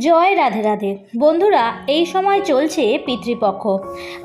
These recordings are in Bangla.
জয় রাধে রাধে। বন্ধুরা, এই সময় চলছে পিতৃপক্ষ।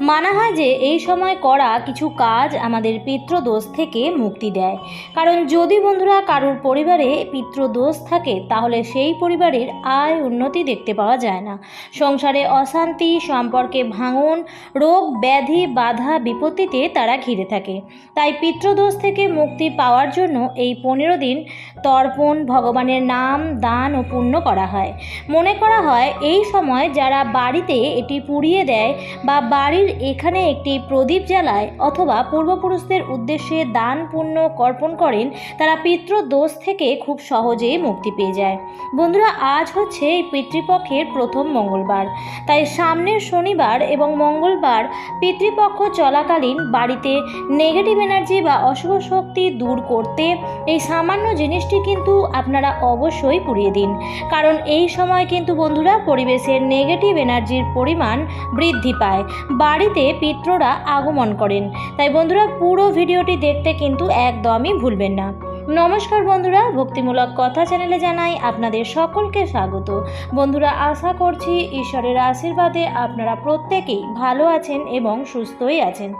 মানা হয় যে এই সময় করা কিছু কাজ আমাদের পিতৃদোষ থেকে মুক্তি দেয়। কারণ যদি বন্ধুরা কারোর পরিবারে পিতৃদোষ থাকে, তাহলে সেই পরিবারের আয় উন্নতি দেখতে পাওয়া যায় না। সংসারে অশান্তি, সম্পর্কে ভাঙন, রোগ, ব্যাধি, বাধা, বিপত্তিতে তারা ঘিরে থাকে। তাই পিতৃদোষ থেকে মুক্তি পাওয়ার জন্য এই পনেরো দিন তর্পণ, ভগবানের নাম, দান ও পুণ্য করা হয়। মনে করা হয় এই সময় যারা বাড়িতে এটি পুড়িয়ে দেয় বা বাড়ির এখানে একটি প্রদীপ জ্বালায় অথবা পূর্বপুরুষদের উদ্দেশ্যে দান, পুণ্য কর্পণ করেন, তারা পিতৃদোষ থেকে খুব সহজেই মুক্তি পেয়ে যায়। বন্ধুরা, আজ হচ্ছে এই পিতৃপক্ষের প্রথম মঙ্গলবার। তাই সামনের শনিবার এবং মঙ্গলবার পিতৃপক্ষ চলাকালীন বাড়িতে নেগেটিভ এনার্জি বা অশুভ শক্তি দূর করতে এই সামান্য জিনিসটি কিন্তু আপনারা অবশ্যই পুড়িয়ে দিন। কারণ এই সময় কিন্তু বন্ধুরা, পরিবেশের নেগেটিভ এনার্জির পরিমাণ বৃদ্ধি পায়। বাড়িতে পিত্ররা আগমন করেন। তাই বন্ধুরা, পুরো ভিডিওটি দেখতে কিন্তু একদমই ভুলবেন না। নমস্কার বন্ধুরা, ভক্তিমূলক কথা চ্যানেলে জানাই আপনাদের সকলকে স্বাগত। বন্ধুরা, আশা করছি ঈশ্বরের আশীর্বাদে আপনারা প্রত্যেকেই ভালো আছেন এবং সুস্থই আছেন।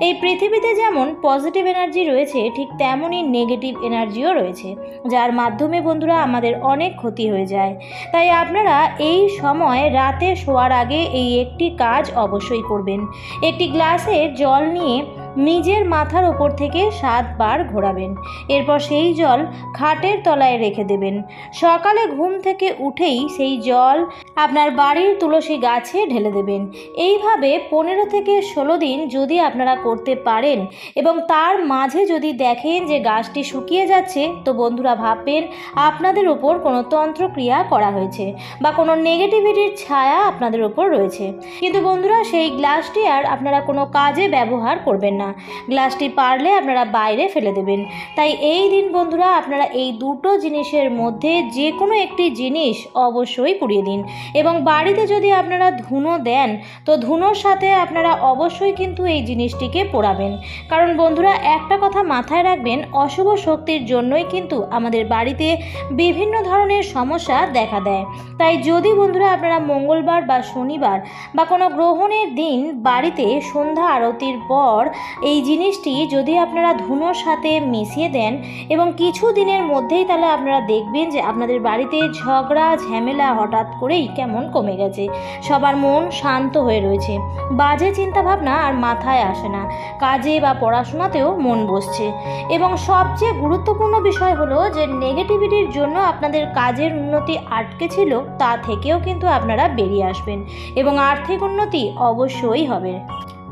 এই পৃথিবীতে যেমন পজিটিভ এনার্জি রয়েছে, ঠিক তেমনই নেগেটিভ এনার্জিও রয়েছে, যার মাধ্যমে বন্ধুরা আমাদের অনেক ক্ষতি হয়ে যায়। তাই আপনারা এই সময় রাতে শোয়ার আগে এই একটি কাজ অবশ্যই করবেন। একটি গ্লাসে জল নিয়ে নিজের মাথার ওপর থেকে সাতবার ঘোরাবেন। এরপর সেই জল খাটের তলায় রেখে দেবেন। সকালে ঘুম থেকে উঠেই সেই জল আপনার বাড়ির তুলসী গাছে ঢেলে দেবেন। এইভাবে পনেরো থেকে ষোলো দিন যদি আপনারা করতে পারেন এবং তার মাঝে যদি দেখেন যে গাছটি শুকিয়ে যাচ্ছে, তো বন্ধুরা ভাববেন আপনাদের ওপর কোনো তন্ত্রক্রিয়া করা হয়েছে বা কোনো নেগেটিভিটির ছায়া আপনাদের ওপর রয়েছে। কিন্তু বন্ধুরা, সেই গ্লাসটি আর আপনারা কোনো কাজে ব্যবহার করবেন না। গ্লাসটি পারলে আপনারা বাইরে ফেলে দেবেন। তাই এই দিন বন্ধুরা আপনারা এই দুটো জিনিসের মধ্যে যে কোনো একটি জিনিস অবশ্যই পুড়িয়ে দিন। এবং বাড়িতে যদি আপনারা ধুনো দেন, তো ধুনোর সাথে আপনারা অবশ্যই কিন্তু এই জিনিসটিকে পোড়াবেন। কারণ বন্ধুরা, একটা কথা মাথায় রাখবেন, অশুভ শক্তির জন্যই কিন্তু আমাদের বাড়িতে বিভিন্ন ধরনের সমস্যা দেখা দেয়। তাই যদি বন্ধুরা আপনারা মঙ্গলবার বা শনিবার বা কোনো গ্রহণের দিন বাড়িতে সন্ধ্যা আরতির পর এই জিনিসটি যদি আপনারা ধুনোর সাথে মিশিয়ে দেন এবং কিছু দিনের মধ্যেই তাহলে আপনারা দেখবেন যে আপনাদের বাড়িতে ঝগড়া, ঝামেলা হঠাৎ করেই কেমন কমে গেছে। সবার মন শান্ত হয়ে রয়েছে। বাজে চিন্তাভাবনা আর মাথায় আসে না। কাজে বা পড়াশোনাতেও মন বসছে। এবং সবচেয়ে গুরুত্বপূর্ণ বিষয় হলো যে নেগেটিভিটির জন্য আপনাদের কাজের উন্নতি আটকে ছিল, তা থেকেও কিন্তু আপনারা বেরিয়ে আসবেন। এবং আর্থিক উন্নতি অবশ্যই হবে।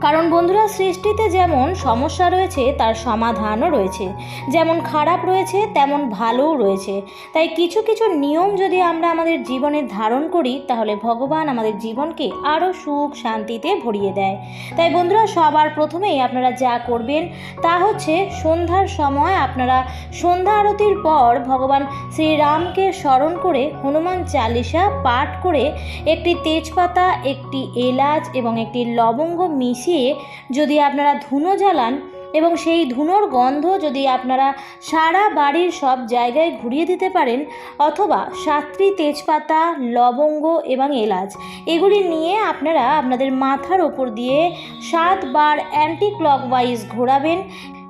কারণ বন্ধুরা, সৃষ্টিতে যেমন সমস্যা রয়েছে, তার সমাধানও রয়েছে। যেমন খারাপ রয়েছে, তেমন ভালোও রয়েছে। তাই কিছু কিছু নিয়ম যদি আমরা আমাদের জীবনে ধারণ করি, তাহলে ভগবান আমাদের জীবনকে আরও সুখ শান্তিতে ভরিয়ে দেয়। তাই বন্ধুরা, সবার প্রথমেই আপনারা যা করবেন, তা হচ্ছে সন্ধ্যার সময় আপনারা সন্ধ্যা আরতির পর ভগবান শ্রীরামকে স্মরণ করে হনুমান চালিসা পাঠ করে একটি তেজপাতা, একটি এলাচ এবং একটি লবঙ্গ মিশিয়ে যদি আপনারা ধুনো জ্বালান এবং সেই ধুনোর গন্ধ যদি আপনারা সারা বাড়ির সব জায়গায় ঘুরিয়ে দিতে পারেন অথবা সাতটি তেজপাতা, লবঙ্গ এবং এলাচ, এগুলি নিয়ে আপনারা আপনাদের মাথার ওপর দিয়ে সাতবার অ্যান্টি ক্লকওয়াইজ ঘোরাবেন।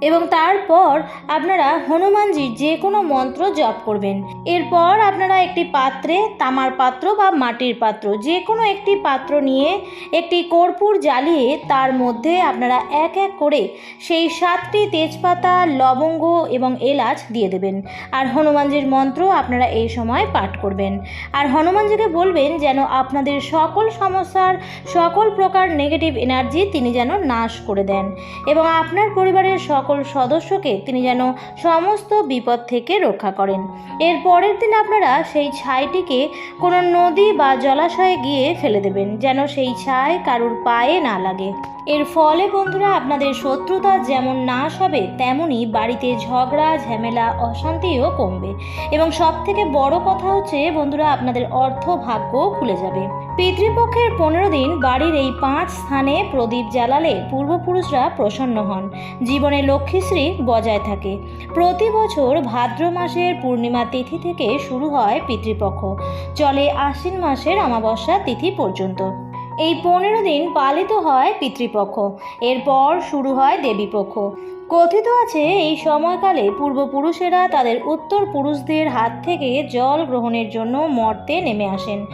এবং তারপর আপনারা হনুমানজির যে কোনো মন্ত্র জপ করবেন। এরপর আপনারা একটি পাত্রে তামার পাত্র বা মাটির পাত্র যে কোনো একটি পাত্র নিয়ে একটি কর্পূর জ্বালিয়ে তার মধ্যে আপনারা এক এক করে সেই সাতটি তেজপাতা, লবঙ্গ এবং এলাচ দিয়ে দেবেন। আর হনুমানজির মন্ত্র আপনারা এই সময় পাঠ করবেন। আর হনুমানজিকে বলবেন যেন আপনাদের সকল সমস্যার সকল প্রকার নেগেটিভ এনার্জি তিনি যেন নাশ করে দেন। এবং আপনার পরিবারের সকল সদস্যকে তিনি যেন সমস্ত বিপদ থেকে রক্ষা করেন। এর পরের দিন আপনারা সেই ছাইটিকে কোনো নদী বা জলাশয়ে গিয়ে ফেলে দেবেন, যেন সেই ছাই কারুর পায়ে না লাগে। এর ফলে, বন্ধুরা, আপনাদের শত্রুতা যেমন নাশ হবে তেমনই বাড়িতে ঝগড়া, ঝামেলা, অশান্তিও কমবে। এবং সব থেকে বড় কথা হচ্ছে, বন্ধুরা, আপনাদের অর্থ ভাগ্য খুলে যাবে। পিতৃপক্ষের পনেরো দিন বাড়ির এই পাঁচ স্থানে প্রদীপ জ্বালালে পূর্বপুরুষরা প্রসন্ন হন। জীবনে লক্ষ্মীশ্রী বজায় থাকে। প্রতি বছর ভাদ্র মাসের পূর্ণিমা তিথি থেকে শুরু হয় পিতৃপক্ষ। চলে আশ্বিন মাসের অমাবস্যা তিথি পর্যন্ত। এই পনেরো দিন পালিত হয় পিতৃপক্ষ। এরপর শুরু হয় দেবীপক্ষ। কথিত আছে, এই সময়কালে পূর্বপুরুষেরা তাদের উত্তর পুরুষদের হাত থেকে জল গ্রহণের জন্য মর্তে নেমে আসেন।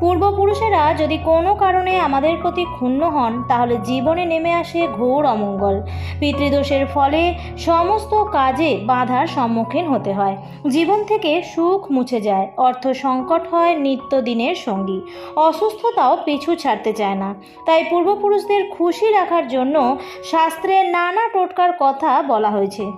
পূর্বপুরুষেরা যদি কোনো কারণে আমাদের প্রতি ক্ষুণ্ণ হন, তাহলে জীবনে নেমে আসে ঘোর অমঙ্গল। পিতৃদোষের ফলে সমস্ত কাজে বাধার সম্মুখীন হতে হয়। জীবন থেকে সুখ মুছে যায়, অর্থ সংকট হয় নিত্যদিনের সঙ্গী। অসুস্থতাও পিছু ছাড়তে চায় না। তাই পূর্বপুরুষদের খুশি রাখার জন্য শাস্ত্রে নানা টোটকার কথা বলা হয়েছে।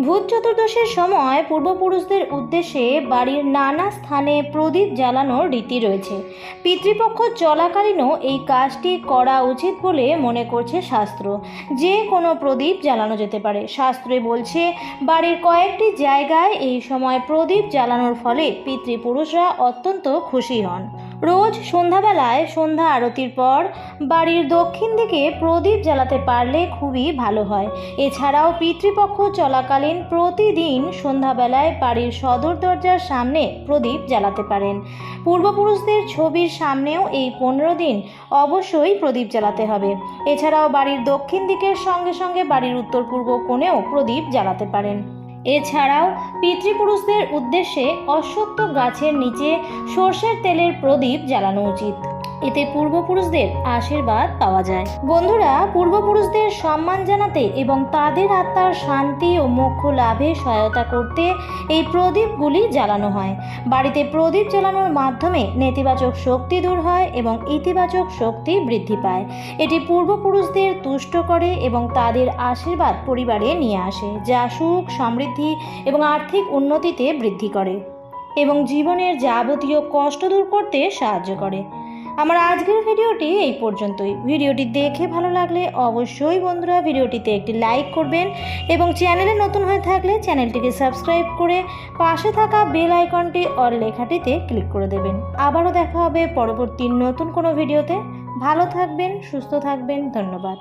ভূত চতুর্দশীর সময় পূর্বপুরুষদের উদ্দেশ্যে বাড়ির নানা স্থানে প্রদীপ জ্বালানোর রীতি রয়েছে। পিতৃপক্ষ চলাকালীনও এই কাজটি করা উচিত বলে মনে করছে শাস্ত্র। যে কোনো প্রদীপ জ্বালানো যেতে পারে। শাস্ত্রে বলছে, বাড়ির কয়েকটি জায়গায় এই সময় প্রদীপ জ্বালানোর ফলে পিতৃপুরুষরা অত্যন্ত খুশি হন। রোজ সন্ধ্যাবেলায় সন্ধ্যা আরতির পর বাড়ির দক্ষিণ দিকে প্রদীপ জ্বালাতে পারলে খুবই ভালো হয়। এছাড়াও পিতৃপক্ষ চলাকালীন প্রতিদিন সন্ধ্যাবেলায় বাড়ির সদর দরজার সামনে প্রদীপ জ্বালাতে পারেন। পূর্বপুরুষদের ছবির সামনেও এই পনেরো দিন অবশ্যই প্রদীপ জ্বালাতে হবে। এছাড়াও বাড়ির দক্ষিণ দিকের সঙ্গে সঙ্গে বাড়ির উত্তর পূর্ব কোণেও প্রদীপ জ্বালাতে পারেন। এছাড়াও পিতৃপুরুষদের উদ্দেশ্যে অশ্বত্থ গাছের নিচে সর্ষের তেলের প্রদীপ জ্বালানো উচিত। এতে পূর্বপুরুষদের আশীর্বাদ পাওয়া যায়। বন্ধুরা, পূর্বপুরুষদের সম্মান জানাতে এবং তাদের আত্মার শান্তি ও মোক্ষ লাভে সহায়তা করতে এই প্রদীপগুলি জ্বালানো হয়। বাড়িতে প্রদীপ জ্বালানোর মাধ্যমে নেতিবাচক শক্তি দূর হয় এবং ইতিবাচক শক্তি বৃদ্ধি পায়। এটি পূর্বপুরুষদের তুষ্ট করে এবং তাদের আশীর্বাদ পরিবারে নিয়ে আসে, যা সুখ, সমৃদ্ধি এবং আর্থিক উন্নতিতে বৃদ্ধি করে এবং জীবনের যাবতীয় কষ্ট দূর করতে সাহায্য করে। আমার আজকের ভিডিওটি এই পর্যন্তই। ভিডিওটি দেখে ভালো লাগলে অবশ্যই বন্ধুরা ভিডিওটিতে একটি লাইক করবেন এবং চ্যানেলে নতুন হয়ে থাকলে চ্যানেলটিকে সাবস্ক্রাইব করে পাশে থাকা বেল আইকনটি অর লেখাটিতে ক্লিক করে দেবেন। আবারও দেখা হবে পরবর্তী নতুন কোনো ভিডিওতে। ভালো থাকবেন, সুস্থ থাকবেন, ধন্যবাদ।